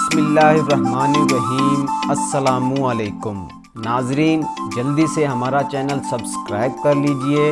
बिस्मिल्लाहिर्रहमानिर्रहीम। अस्सलामुअलैकुम। नाजरीन, जल्दी से हमारा चैनल सब्सक्राइब कर लीजिए।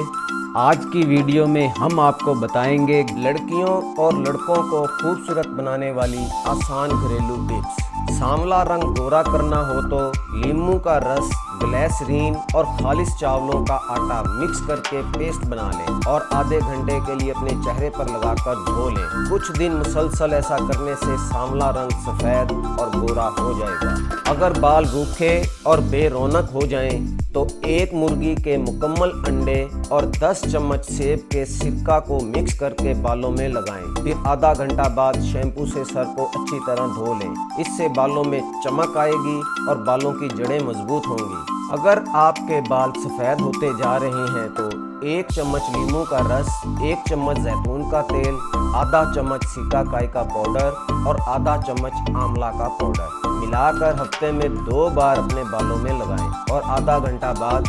आज की वीडियो में हम आपको बताएँगे लड़कियों और लड़कों को खूबसूरत बनाने वाली आसान घरेलू टिप्स। सांवला रंग गोरा करना हो तो लीमू का रस ग्लैसरीन और खालिश चावलों का आटा मिक्स करके पेस्ट बना लें और आधे घंटे के लिए अपने चेहरे पर लगाकर धो लें। कुछ दिन मुसलसल ऐसा करने से सांवला रंग सफ़ेद और गोरा हो जाएगा। अगर बाल रूखे और बेरौनक हो जाएँ तो एक मुर्गी के मुकम्मल अंडे और 10 चम्मच सेब के सिरका को मिक्स करके बालों में लगाएँ। फिर आधा घंटा बाद शैम्पू से सर को अच्छी तरह धो लें। इससे बालों में चमक आएगी और बालों की जड़ें मज़बूत होंगी। अगर आपके बाल सफ़ेद होते जा रहे हैं तो एक चम्मच नींबू का रस, एक चम्मच जैतून का तेल, आधा चम्मच सिकाकाई का पाउडर और आधा चम्मच आंवला का पाउडर। मिलाकर हफ़्ते में दो बार अपने बालों में लगाएँ और आधा घंटा बाद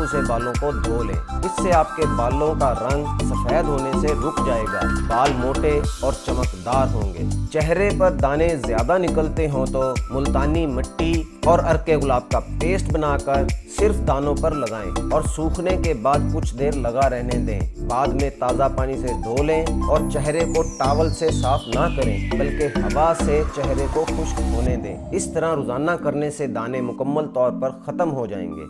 शैम्पू से बालों को धो लें। इससे आपके बालों का रंग सफ़ेद होने से रुक जाएगा। बाल मोटे और चमकदार होंगे। चेहरे पर दाने ज़्यादा निकलते हों तो मुल्तानी मिट्टी और अरके गुलाब का पेस्ट बनाकर सिर्फ़ दानों पर लगाएँ और सूखने के बाद कुछ देर लगा रहने दें। बाद में ताज़ा पानी से धो लें और चेहरे को टावल से साफ़ ना करें, बल्कि हवा से चेहरे को खुश्क होने दें। इस तरह रोज़ाना करने से दाने मुकम्मल तौर पर ख़त्म हो जाएँगे।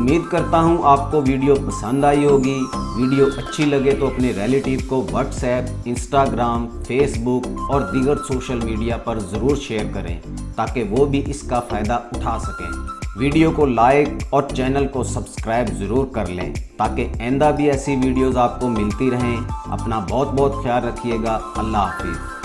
उम्मीद करता हूँ आपको वीडियो पसंद आई होगी। वीडियो अच्छी लगे तो अपने रिलेटिव को व्हाट्सएप इंस्टाग्राम फेसबुक और दीगर सोशल मीडिया पर ज़रूर शेयर करें, ताकि वो भी इसका फ़ायदा उठा सकें। वीडियो को लाइक और चैनल को सब्सक्राइब ज़रूर कर लें, ताकि आइंदा भी ऐसी वीडियोज़ आपको मिलती रहें। अपना बहुत बहुत ख्याल रखिएगा। अल्लाह हाफिज़।